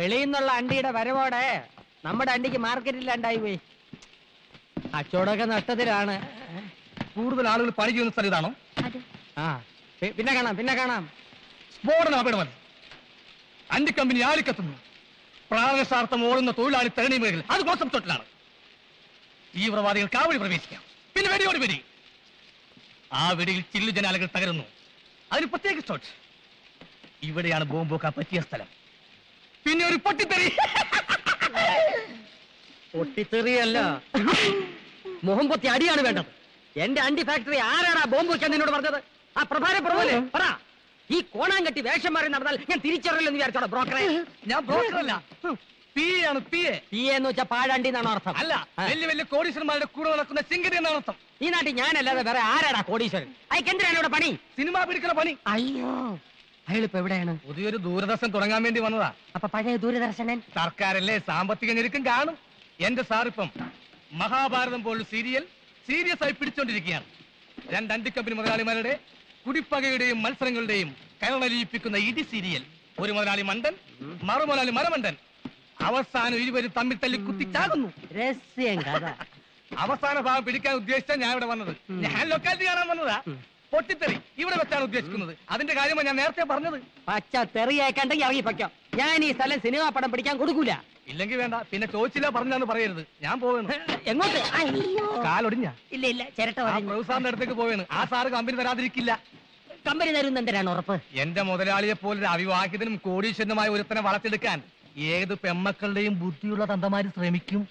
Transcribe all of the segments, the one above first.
വെളിയിൽ നിന്നുള്ള അണ്ടിയുടെ വരവോടെ നമ്മുടെ അണ്ടിക്ക് മാർക്കറ്റില്ലാണ്ടായി പോയി. കച്ചവടമൊക്കെ നഷ്ടത്തിലാണ്. കൂടുതൽ ആളുകൾ പണി ചെയ്യുന്ന സ്ഥലം ഇതാണോ? അതെ. ആ പി- പിന്നെ കാണാം പിന്നെ കാണാം. സ്ഫോടനം അപകടമല്ല? അന്റെ കമ്പനി ആലിക്കത്തുന്നു പ്രാണശാർത്ഥം ഓടുന്ന തൊഴിലാളി തരണി മേഖല അത് കോസം തൊട്ടിലാണ് തീവ്രവാദികൾ കാവടി പ്രവേശിക്കാം. പിന്നെ വെടിയോട് വെടി ആ വെടിയിൽ ചില്ലു ജനാലകൾ തകരുന്നു. അതിന് പ്രത്യേക സ്റ്റോട്ട് ഇവിടെയാണ് ബോംബോക്കാൻ പറ്റിയ സ്ഥലം. പിന്നെ ഒരു പൊട്ടിത്തെറി. പൊട്ടിത്തെറിയല്ല മുഖം പൊത്തി അടിയാണ് വേണ്ടത്. എന്റെ അണ്ടി ഫാക്ടറി ആരാടാ ബോംബ് വെക്കാൻ നിന്നോട് പറഞ്ഞത്? ആ പ്രഭാര പ്രഭുല്ലേ പറ. ഈ കോണാൻ കെട്ടി വേഷം മാറി നടന്നാൽ ഞാൻ തിരിച്ചറിയില്ലെന്ന് വിചാരിച്ചോടാ ബ്രോക്കറെ? ഞാൻ ബ്രോക്കറല്ല. പി ആണ് പി എ. പി എന്ന് വെച്ചാൽ പാഴാണ്ടി എന്നാണ് അർത്ഥം. അല്ല ആ. വലിയ വലിയ കോടീശ്വരന്മാരുടെ കൂടെ നടക്കുന്ന ചിങ്കരി എന്നാണ് അർത്ഥം. ഈ നാട്ടിൽ ഞാനല്ലാതെ വേറെ ആരാടാ കോടീശ്വരൻ? അയക്കെന്തിനാണ് ഇവിടെ പണി? സിനിമ പിടിക്കുന്ന പണി. അയ്യോ. അയാളിപ്പോ എവിടെയാണ്? പുതിയൊരു ദൂരദർശൻ തുടങ്ങാൻ വേണ്ടി വന്നതാ. അപ്പൊ പഴയ ദൂരദർശനൻ? സർക്കാരല്ലേ സാമ്പത്തിക ഞെരുക്കം കാണും. എന്റെ സാറിപ്പം മഹാഭാരതം പോലുള്ള സീരിയൽ സീരിയസ് ആയി പിടിച്ചോണ്ടിരിക്കുകയാണ്. രണ്ട് അണ്ടി കമ്പനി മുതലാളിമാരുടെ കുടിപ്പകയുടെയും മത്സരങ്ങളുടെയും കയറലിയിപ്പിക്കുന്ന ഇടി സീരിയൽ. ഒരു മുതലാളി മണ്ടൻ മറു മുതലാളി മരമണ്ടൻ. അവസാനം ഇരുവരും തമ്മിൽ തല്ലി കുത്തിച്ചാകുന്നു. രഹസ്യം കഥ. അവസാന ഭാഗം പിടിക്കാൻ ഉദ്ദേശിച്ച ഞാൻ ഇവിടെ വന്നത് ഞാൻ ലൊക്കാലിറ്റി കാണാൻ വന്നതാ. പൊട്ടിത്തെറി. ഇവിടെ വെച്ചാണ് ഉദ്ദേശിക്കുന്നത്. അതിന്റെ കാര്യമാണ് ഞാൻ നേരത്തെ പറഞ്ഞത്. പച്ച തെറിയേക്കണ്ടെങ്കിൽ ഇറങ്ങി പൊയ്ക്കോ. ഞാൻ ഈ സ്ഥലം സിനിമ പടം പിടിക്കാൻ കൊടുക്കൂല. ഇല്ലെങ്കിൽ വേണ്ട. പിന്നെ ചോദിച്ചില്ല പറഞ്ഞാന്ന് പറയരുത്. ഞാൻ പോവുന്നു എങ്ങോട്ട്? കാലൊടിഞ്ഞ. ഇല്ല ഇല്ല ചിരട്ട പ്രൊഫസറിന്റെ അടുത്തേക്ക് പോവേണ്. ആ സാറ് കമ്പനി തരാതിരിക്കില്ല. കമ്പനി തരുന്നെന്തരാണ് ഉറപ്പ്? എന്റെ മുതലാളിയെ പോലൊരു അവിവാഹിതനും കോടീശ്വരനുമായ ഒരുത്തനെ വളർത്തിയെടുക്കാൻ ഏത് പെമ്മക്കളുടെയും ബുദ്ധിയുള്ള തന്തമാര് ശ്രമിക്കും.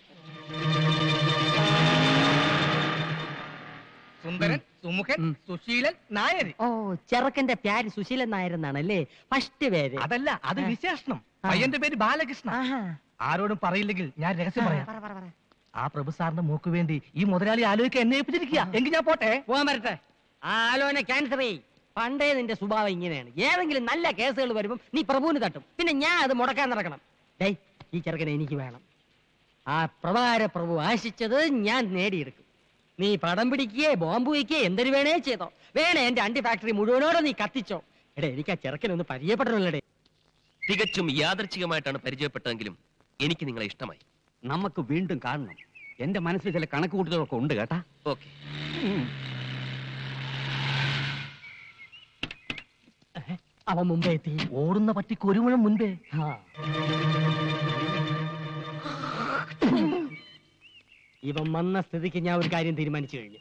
സുന്ദരൻ സുമുഖൻ സുശീലൻ നായർ ഓ ചെറുക്കന്റെ പേര് സുശീലൻ നായർ എന്നാണല്ലേ ഫസ്റ്റ് പേര്. അതല്ല അത് വിശേഷണം. പയ്യന്റെ പേര് ബാലകൃഷ്ണ. ആരോടും പറയില്ലെങ്കിൽ ഞാൻ രഹസ്യം പറയാം. പറ, പറ, പറ. ആ പ്രഭു സാറിന്റെ മൂക്ക് വേണ്ടി ഈ മുതലാളി ആലോചിക്കാൻ എന്നെ ഏൽപ്പിച്ചിരിക്കുക. എങ്കിൽ ഞാൻ പോട്ടെ? പോകാൻ വരട്ടെ. ആ ആലോചന ക്യാൻസർ ആയി പണ്ടേ നിന്റെ സ്വഭാവം ഇങ്ങനെയാണ്. ഏതെങ്കിലും നല്ല കേസുകൾ വരുമ്പോൾ നീ പ്രഭുവിന് തട്ടും. പിന്നെ ഞാൻ അത് മുടക്കാൻ നടക്കണം. ഡേ ഈ ചെറുക്കനെ എനിക്ക് വേണം. ആ പ്രഭാര പ്രഭു ആശിച്ചത് ഞാൻ നേടിയെടുക്കും. നീ പടം പിടിക്കുകയെ ബോംബ് വയ്ക്കുകയെ എന്തൊരു വേണേ ചെയ്തോ. വേണേ എന്റെ അണ്ടി ഫാക്ടറി മുഴുവനോടെ നീ കത്തിച്ചോ. എടേ എനിക്ക് ആ ചെറുക്കനൊന്ന് പരിചയപ്പെടണല്ലേ തികച്ചും യാദർച്ഛികമായിട്ടാണ് പരിചയപ്പെട്ടതെങ്കിലും എനിക്ക് നിങ്ങളെ ഇഷ്ടമായി. നമുക്ക് വീണ്ടും കാണണം. എന്റെ മനസ്സിൽ ചില കണക്ക് കൂട്ടുകളൊക്കെ ഉണ്ട് കേട്ടാ? ഓക്കെ. അവൻ മുമ്പേ എത്തി. ഓടുന്ന പട്ടിക്ക് ഒരു മുഴം മുൻപേ. ആ. ഇവൻ വന്ന സ്ഥിതിക്ക് ഞാൻ ഒരു കാര്യം തീരുമാനിച്ചു കഴിഞ്ഞു.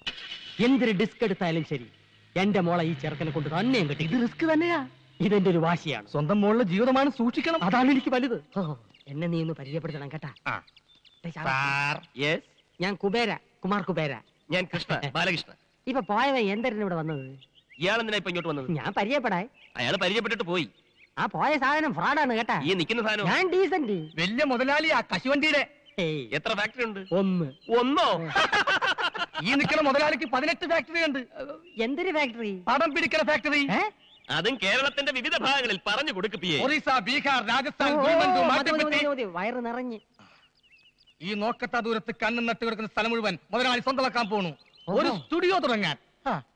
എന്തൊരു ഡിസ്ക് എടുത്താലും ശരി എന്റെ മോളെ ഈ ചെറുക്കനെ കൊണ്ട് തന്നെയും കിട്ടി. ഇത് റിസ്ക് തന്നെയാ. ഇതെന്റെ ഒരു വാശിയാണ്. സ്വന്തം മോളിലെ ജീവിതമാണ് സൂക്ഷിക്കണം. അതാണ് എനിക്ക് വലുത്. ഓ, എന്നെ നീ ഒന്ന് പരിചയപ്പെടുത്തണം കേട്ടാ. ആ. ദേ ശാ- യെസ്. ഞാൻ കുബേര കുമാർ കുബേര. ഞാൻ കൃഷ്ണ ബാലകൃഷ്ണ. ഇപ്പൊ പോയവൻ എന്തിനാ ഇവിടെ വന്നത്? ഇയാൾ എന്തിനാ ഇപ്പൊ ഇങ്ങോട്ട് വന്നത്? ഞാൻ പരിചയപ്പെടാ അയാൾ പരിചയപ്പെട്ടിട്ട് പോയി. ആ പോയ സാധനം ഫ്രോഡാണ് കേട്ടാ. ഈ നിൽക്കുന്ന സാധനം ഞാൻ ഡീസന്റ് വലിയ മുതലാളിയാ കശുവണ്ടിയുടെ എത്ര ഫാക്ടറി ഉണ്ട്? ഒന്ന്. ഒന്നോ? ഈ നിൽക്കുന്ന മുതലാളിക്ക് പതിനെട്ട് ഫാക്ടറി ഉണ്ട്. എന്തൊരു ഫാക്ടറി പടം പിടിക്കുന്ന ഫാക്ടറി അതും കേരളത്തിന്റെ വിവിധ ഭാഗങ്ങളിൽ പറഞ്ഞു കൊടുക്ക് പിയെ ഒറീസ ബീഹാർ രാജസ്ഥാൻ. വയറ് നിറഞ്ഞ്. ഈ നോക്കത്ത ദൂരത്ത് കണ്ണും നട്ട് കിടക്കുന്ന സ്ഥലം മുഴുവൻ മുതലാളി സ്വന്തമാക്കാൻ പോണു. ഒരു സ്റ്റുഡിയോ തുടങ്ങാൻ.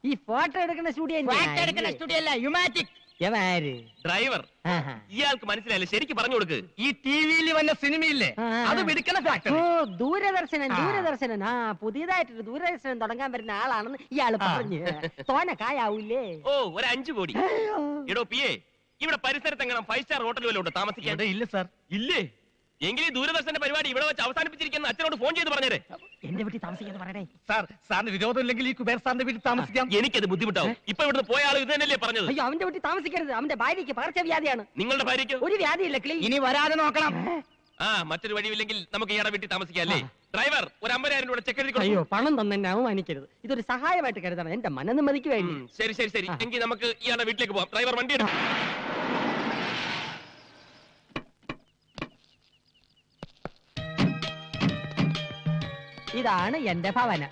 ഈ ഫോട്ടോ എടുക്കുന്ന സ്റ്റുഡിയോ എടുക്കുന്ന സ്റ്റുഡിയോ അല്ല യുമാറ്റിക് ഡ്രൈവർ. ഇയാൾക്ക് മനസ്സിലായില്ല? ശരിക്കും പറഞ്ഞു കൊടുക്ക്. ഈ ടി വിയിൽ വന്ന സിനിമയില്ലേ. അത് ഫാക്ടറി ദൂരദർശനൻ. ദൂരദർശനൻ ആ. പുതിയതായിട്ടൊരു ദൂരദർശനം തുടങ്ങാൻ വരുന്ന ആളാണെന്ന് ഇയാൾ. പറഞ്ഞു. തോന കായാവൂലേ? ഓ ഒരു അഞ്ചു കോടി. എടോ പിയെ ഇവിടെ പരിസരത്ത് എങ്ങനെ ഫൈവ് സ്റ്റാർ ഹോട്ടൽ വല്ലതും താമസിക്കാൻ? ഇല്ല സാർ. ഇല്ലേ? എങ്കിൽ ഈ ദൂരദർശന്റെ പരിപാടി ഇവിടെ വെച്ച് അവസാനിപ്പിച്ചിരിക്കുന്ന അച്ഛനോട് ഫോൺ ചെയ്ത് പറഞ്ഞേ എന്റെ വീട്ടിൽ താമസിക്കാന്ന് പറയണേ സാർ സാറിന് വിരോധം ഇല്ലെങ്കിൽ ഈ കുബേർ സാറിന്റെ വീട്ടിൽ താമസിക്കാം. എനിക്കത് ബുദ്ധിമുട്ടാവും. ഇപ്പൊ ഇവിടുന്ന് പോയ ആൾ ഇത് തന്നെയല്ലേ പറഞ്ഞത്? അയ്യോ അവന്റെ വീട്ടിൽ താമസിക്കരുത്. അവന്റെ ഭാര്യയ്ക്ക് പകർച്ചവ്യാധിയാണ് നിങ്ങളുടെ ഭാര്യയ്ക്ക്? ഒരു വ്യാധിയില്ല ക്ലീൻ ഇനി വരാതെ നോക്കണം. ആ മറ്റൊരു വഴിയില്ലെങ്കിൽ നമുക്ക് ഇയാളെ വീട്ടിൽ താമസിക്കാം അല്ലേ? ഡ്രൈവർ ഒരു അമ്പതിനായിരം രൂപ ചെക്ക് എഴുതി അയ്യോ. പണം തന്നെ അവമാനിക്കരുത്. ഇതൊരു സഹായമായിട്ട് കരുതണം. എന്റെ മനനിമ്മതിക്ക് വേണ്ടി. ശരി ശരി ശരി. എങ്കിൽ നമുക്ക് ഇയാളുടെ വീട്ടിലേക്ക് പോവാം. ഡ്രൈവർ വണ്ടി എടുക്കും. ഇതാണ് എന്റെ ഭവന.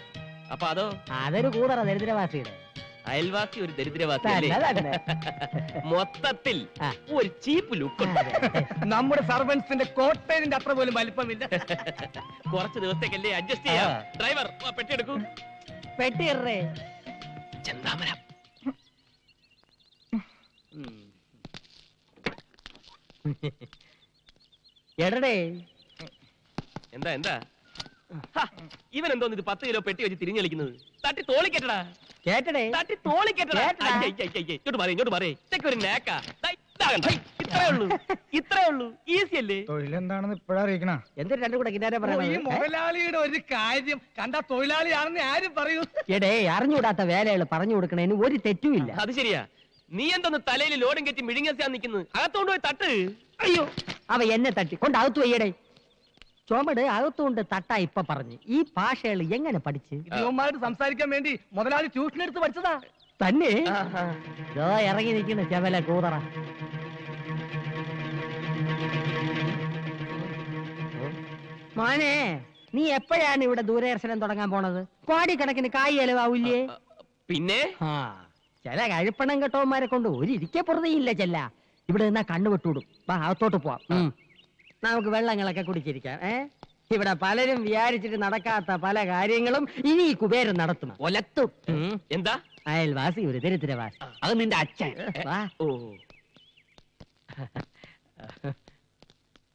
അപ്പൊ അതോ? അതൊരു കൂതറ ദരിദ്രവാസിയുടെ. അയൽവാസി ഒരു ദരിദ്രവാസി അല്ലേ തന്നെ. മൊത്തത്തിൽ ആ. ഒരു ചീപ്പ് ലുക്ക് നമ്മുടെ സർവൻസിന്റെ കോട്ടയത്തിന്റെ അത്ര പോലും വലിപ്പമില്ല. കുറച്ച് ദിവസത്തേക്കല്ലേ അഡ്ജസ്റ്റ് ചെയ്യാ. ആ. ഡ്രൈവർ ആ, പെട്ടി എടുക്കൂ. പെട്ടിറേ ചെന്താമര. എടടേ. എന്താ എന്താ? ഇവൻ എന്തോന്ന് ഇത് പത്ത് കിലോ പെട്ടി വെച്ച് തിരിഞ്ഞളിക്കുന്നത് തട്ടി തട്ടി കേട്ടടാ. കേട്ടടേ തട്ടി തോളി കേട്ടടാ. അയ്യ, അയ്യ, അയ്യ, ഇങ്ങോട്ട് മാറി ഇങ്ങോട്ട് മാറി. ഇതൊക്കെ ഒരു നേക്കാ. ദാ, ഇതാ കണ്ടോ? ഇത്രേ ഉള്ളൂ. ഇത്രേ ഉള്ളൂ. ഈസി അല്ലേ? തൊഴിലെന്താണെന്ന് ഇപ്പഴാ അറിയിക്കണ. എന്തൊരു രണ്ടും കൂടെ കിട്ടാരെ ഈ മുതലാളിയുടെ ഒരു കാര്യം കണ്ട തൊഴിലാളിയാണെന്ന് ആരും പറയൂ. എടേ അറിഞ്ഞുകൂടാത്ത വേലകൾ പറഞ്ഞു കൊടുക്കണേന് ഒരു തെറ്റുമില്ല അത് ശരിയാ. നീ എന്തോന്ന് തലയിൽ ലോഡും കെറ്റി മിഴുങ്ങാൻ നിൽക്കുന്നത് അകത്തോണ്ട് പോയി തട്ട്. അയ്യോ അവ എന്നെ തട്ടി. കൊണ്ട് അകത്ത് വയ്യടേ ചുമട് അകത്തുകൊണ്ട് തട്ടാ ഇപ്പൊ പറഞ്ഞു. ഈ ഭാഷകൾ എങ്ങനെ പഠിച്ച്? ഇവന്മാരോട് സംസാരിക്കാൻ വേണ്ടി മുതലാളി ട്യൂഷൻ എടുത്ത് പഠിച്ചതാ. തന്നെ? ദോ ഇതോ ഇറങ്ങി നിൽക്കുന്ന ചെവല കൂതറ. മോനെ നീ എപ്പോഴാണ് ഇവിടെ ദൂരദർശനം തുടങ്ങാൻ പോണത്? കോടിക്കണക്കിന് കായ് ചെലവാവില്ലേ? പിന്നെ? ആ ചില കഴിപ്പണം കെട്ടവന്മാരെ കൊണ്ട് ഒരു ഇരിക്കെ പുറതെയില്ല ചെല്ല. ഇവിടെ നിന്നാ കണ്ണു വിട്ടുവിടും വാ അകത്തോട്ട് പോവാം. ഉം. നമുക്ക് വെള്ളങ്ങളൊക്കെ കുടിച്ചിരിക്കാം ഏ? ഇവിടെ പലരും വിചാരിച്ചിട്ട് നടക്കാത്ത പല കാര്യങ്ങളും ഇനി ഈ കുബേരൻ നടത്തും. ഒലത്തും. എന്താ? അയൽവാസി ഒരു ദരിദ്രവാസി. അത് നിന്റെ അച്ഛൻ. വാ. ഓ.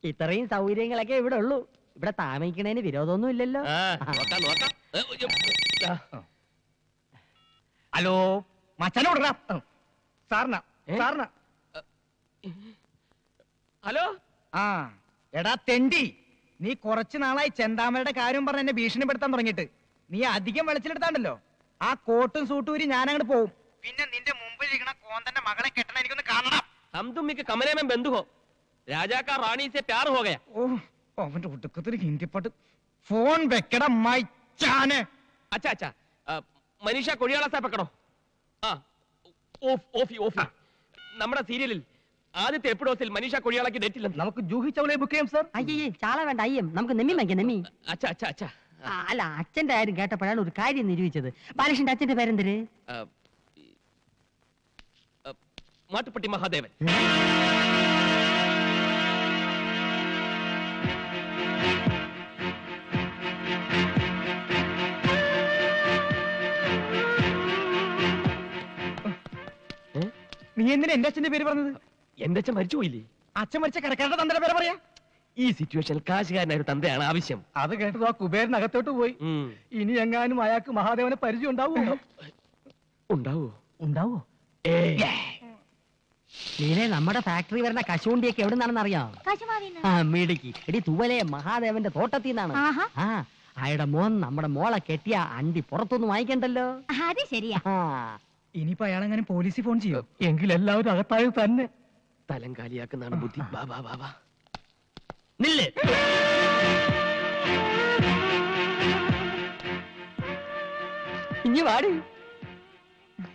ഇത്രയും സൗകര്യങ്ങളൊക്കെ ഇവിടെ ഉള്ളൂ. ഇവിടെ താമസിക്കണേന് വിരോധമൊന്നും ഇല്ലല്ലോ. ഹലോ മച്ചനോടാ? സാറിന. ഹലോ? ആ. എടാ തെണ്ടി നീ കുറച്ചു നാളായി ചെന്താമരയുടെ കാര്യം പറഞ്ഞ് എന്നെ ഭീഷണിപ്പെടുത്താൻ തുടങ്ങിട്ട് നീ അധികം വെളിച്ചിലെടുത്താണ്ടല്ലോ ആ കോട്ടും സൂട്ടൂരി ഞാൻ അങ്ങോട്ട് പോവും. പിന്നെ നിന്റെ മുമ്പിലിരിക്കണ കോന്തന്റെ മകളെ കെട്ടണ എനിക്കൊന്ന് കാണണം. ഹം തുമ്മിക്ക് കമലേമേ ബന്ധുഹോ രാജാക്ക റാണീസെ പ്യാർ ഹോ ഓ അവന്റെ ഹിന്ദി ഹിന്ദിപ്പാട്ട്. ഫോൺ വെക്കട മൈച്ചാന് അച്ഛാ അച്ഛാ മനീഷ കൊഴിയാള സാ വെക്കണോ? ആ ഓഫ് ഓഫി ഓഫി. നമ്മുടെ സീരിയലിൽ ആദ്യത്തെ എപ്പിഡോസിൽ മനീഷ കൊഴിയാളക്ക് ഡേറ്റ് ഇല്ലെന്ന്. നമുക്ക് ജൂഹി ചൗളയെ ബുക്ക് ചെയ്യാം സാർ അയ്യേ ചാള വേണ്ട അയ്യം. നമുക്ക് നെമ്മി വാങ്ങിക്കാം നെമ്മി. അച്ഛാ അച്ഛാ അച്ഛാ. ആ, അല്ല അച്ഛന്റെ കാര്യം കേട്ടപ്പോഴാണ് ഒരു കാര്യം നിരൂപിച്ചത്. ബാലകൃഷ്ണന്റെ അച്ഛന്റെ പേരെന്തര്? അ, അ, മാട്ടുപ്പെട്ടി മഹാദേവൻ. നീ എന്തിനാ എന്റെ അച്ഛന്റെ പേര് പറഞ്ഞത്? എന്റെ അച്ഛൻ മരിച്ചു പോയില്ലേ? അച്ഛൻ മരിച്ച കരക്കാരുടെ തന്റെ പേര് പറയാ. ഈ സിറ്റുവേഷൻ കാശുകാരനായ ഒരു തന്തയാണ് ആവശ്യം. അത് കേട്ടത് ആ കുബേരനകത്തോട്ട് പോയി. ഇനി എങ്ങാനും അയാൾക്ക് മഹാദേവനെ പരിചയം ഉണ്ടാവുമോ? ഉണ്ടാവോ? ഉണ്ടാവോ? നീനെ നീലെ നമ്മുടെ ഫാക്ടറി വരുന്ന കശുവണ്ടിയൊക്കെ എവിടെ നിന്നാണെന്ന് അറിയാം ആ മിടുക്കി. എടി തൂവലെ മഹാദേവന്റെ തോട്ടത്തിൽ നിന്നാണ് ആ അയാളുടെ മോൻ നമ്മുടെ മോളെ കെട്ടിയ അണ്ടി പുറത്തൊന്നും വാങ്ങിക്കണ്ടല്ലോ. അത് ശരിയാ. ഇനിയിപ്പോ അയാളെങ്ങനെ പോലീസിൽ ഫോൺ ചെയ്യോ? എങ്കിൽ എല്ലാവരും അകത്തായത് തന്നെ. തലം കാലിയാക്കുന്നതാണ് ബുദ്ധി. വാ വാ വാ വാ. നില്ല്. ഇനി വാടി.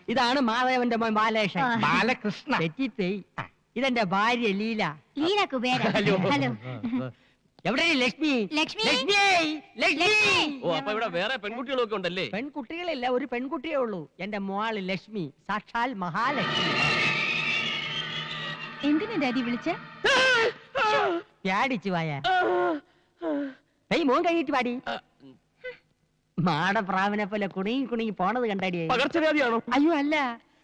ഇതാണ് മാധവന്റെ മോൻ ബാലേഷൻ. ബാലകൃഷ്ണ. തെറ്റിപ്പോയി. ഇതെന്റെ ഭാര്യ ലീല. ലീല കുബേര ഹലോ. ഹലോ. എവിടെ ലക്ഷ്മി? ലക്ഷ്മി! ലക്ഷ്മി! ലക്ഷ്മി! ഓ അപ്പൊ ഇവിടെ വേറെ പെൺകുട്ടികളൊക്കെ ഉണ്ടല്ലേ? പെൺകുട്ടികളില്ല ഒരു പെൺകുട്ടിയേ ഉള്ളൂ. എന്റെ മോൾ ലക്ഷ്മി സാക്ഷാൽ മഹാലക്ഷ്മി. എന്തിനാ ഡാഡി വിളിച്ച? പ്യാടിച്ചു വായ. ഏയ് മോൻ കഴിഞ്ഞിട്ട് പാടി മാടപ്രാവിനെ പോലെ കുണുങ്ങി കുണുങ്ങി പോണത് കണ്ടാടിയേ? പകർച്ചവ്യാധിയാണോ? അയ്യോ അല്ല.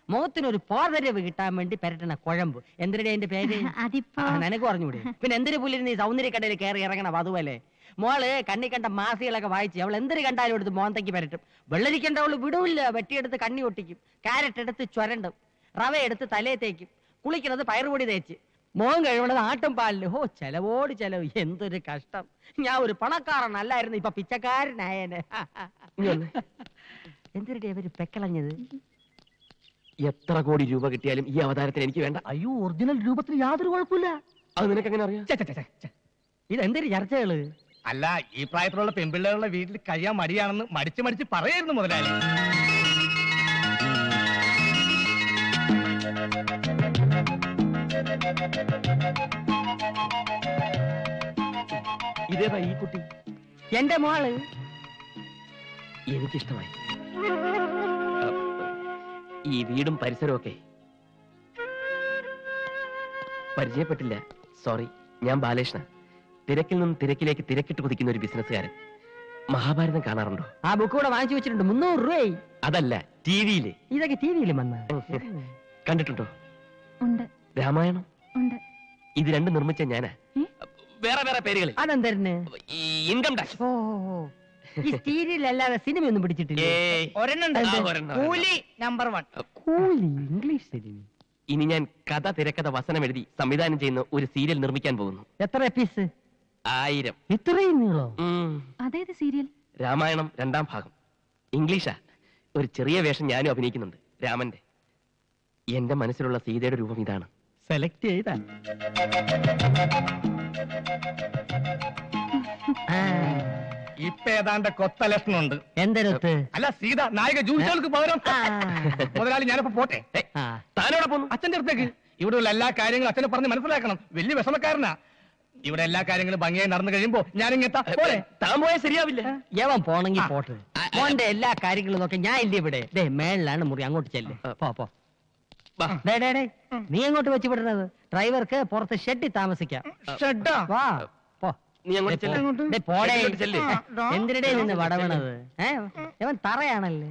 മുഖത്തിനൊരു പോർവരവ് കിട്ടാൻ വേണ്ടി പെരട്ടണ കുഴമ്പ്. എന്തിനാ എന്റെ പേര്? അതിപ്പോ നിനക്ക് പറഞ്ഞൂടെ പിന്നെ എന്തൊരു പുല്ലിന് നീ സൗന്ദര്യക്കടയിൽ കയറി ഇറങ്ങണം? അതുപോലെ. മോൾ കണ്ണി കണ്ട മാസികളൊക്കെ വായിച്ച് അവൾ എന്തൊരു കണ്ടാലും എടുത്ത് മോന്തയ്ക്ക് പരട്ടും. വെള്ളരിക്കണ്ട അവൾ വിടൂല്ല. വെട്ടിയെടുത്ത് കണ്ണി ഒട്ടിക്കും. കാരറ്റ് എടുത്ത് ചുരണ്ടും. റവ എടുത്ത് തലയെ തേക്കും. കുളിക്കുന്നത് പയറുപൊടി തേച്ച്. മോൻ കഴിവണത് ആട്ടും പാലിന് ഹോ ചെലവോട് ചെലവ്. എന്തൊരു കഷ്ടം. ഞാൻ ഒരു പണക്കാരനല്ലായിരുന്നു ഇപ്പൊ പിച്ചക്കാരനായനെ. ഇങ്ങ് ഇവർ പെക്കളഞ്ഞത്. എത്ര കോടി രൂപ കിട്ടിയാലും ഈ അവതാരത്തിന് എനിക്ക് വേണ്ട. അയ്യോ ഒറിജിനൽ രൂപത്തിന് യാതൊരു കുഴപ്പമില്ല. അത് നിനക്ക് എങ്ങനെ അറിയാം. ഇതെന്തൊരു ചർച്ചകൾ? അല്ല ഈ പ്രായത്തിലുള്ള പെൺപിള്ളേരുടെ വീട്ടിൽ കഴിയാൻ മടിയാണെന്ന് മടിച്ച് മടിച്ച് പറയായിരുന്നു മുതലാളി. ഇതേതാ ഈ കുട്ടി? എന്റെ മോൾ? എനിക്കിഷ്ടമായി. ഈ വീടും പരിസരവും ഒക്കെ പരിചയപ്പെട്ടില്ല. സോറി ഞാൻ ബാലകൃഷ്ണൻ തിരക്കിൽ നിന്നും തിരക്കിലേക്ക് തിരക്കിട്ട് കുതിക്കുന്ന ഒരു ബിസിനസ്സുകാരൻ. മഹാഭാരതം കാണാറുണ്ടോ? ആ ബുക്ക് കൂടെ വാങ്ങിച്ചു വെച്ചിട്ടുണ്ട്. മുന്നൂറ് രൂപയായി. അതല്ല ടി വിയിൽ. ഇതൊക്കെ ടി വിയിലും വന്ന കണ്ടിട്ടുണ്ടോ? ഉണ്ട്. രാമായണം? ഉണ്ട്. ഇത് രണ്ടും നിർമ്മിച്ച ഞാനാ? വേറെ വേറെ പേരുകളിൽ അതെന്തരന് ഈ ഇൻകം ടാക്സ് ഓ ഈ സീരിയൽ അല്ലാതെ സിനിമയൊന്നും പിടിച്ചിട്ടില്ല? ഏയ്. ഒരെണ്ണുണ്ട് ആ, ഒരെണ്ണം, ഒരെണ്ണം. Coolie number one Coolie English cinema. ഇനി ഞാൻ കഥ തിരക്കഥ വസനം എഴുതി സംവിധാനം ചെയ്യുന്ന ഒരു സീരിയൽ നിർമ്മിക്കാൻ പോകുന്നു. എത്ര എപ്പീസ് ആയിരം. ഇത്രയും നീളോ? ഉം. അതേത് സീരിയൽ? രാമായണം രണ്ടാം ഭാഗം. ഇംഗ്ലീഷാ. ഒരു ചെറിയ വേഷം ഞാനും അഭിനയിക്കുന്നുണ്ട് രാമന്റെ. എന്റെ മനസ്സിലുള്ള സീതയുടെ രൂപം ഇതാണ്. സെലക്ട് ചെയ്ത ഇപ്പൊ ഏതാണ്ട് കൊത്ത ലക്ഷണമുണ്ട്. എന്തരത്ത് അല്ല സീത നായിക ജൂഹിച്ചവർക്ക് പകരം. ആ. മുതലാളി ഞാനിപ്പോ പോട്ടെ. താനോടെ പോന്നു. അച്ഛന്റെ അടുത്തേക്ക്. ഇവിടെയുള്ള എല്ലാ കാര്യങ്ങളും അച്ഛനെ പറഞ്ഞ് മനസ്സിലാക്കണം. വലിയ വിഷമക്കാരനാ. ഇവിടെ എല്ലാ കാര്യങ്ങളും ഭംഗിയായി നടന്നു കഴിയുമ്പോ ഞാനിങ്ങെത്താ പോലെ താൻ പോയാൽ ശരിയാവില്ല. യവൻ പോണെങ്കിൽ പോട്ടെ. മോന്റെ എല്ലാ കാര്യങ്ങളും നോക്കി. ഞാൻ ഇല്ല ഇവിടെ? ദേ മേളിലാണ് മുറി. അങ്ങോട്ട് ചെല്ലേ. പോ പോ. വാ. ഡേ ഡേ ഡേ നീ എങ്ങോട്ട് വെച്ച് വിടണത് ഡ്രൈവർക്ക് പുറത്ത് ഷെഡിൽ താമസിക്കാം. ഷെഡാ? വാ. പോ. നീ അങ്ങോട്ട് ചെല്ല്. പോടേ. അങ്ങോട്ട് ചെല്ല്. എന്തിനടേ നിന്ന് വടവണത്? ഏ? ഇവൻ തറയാണല്ലേ?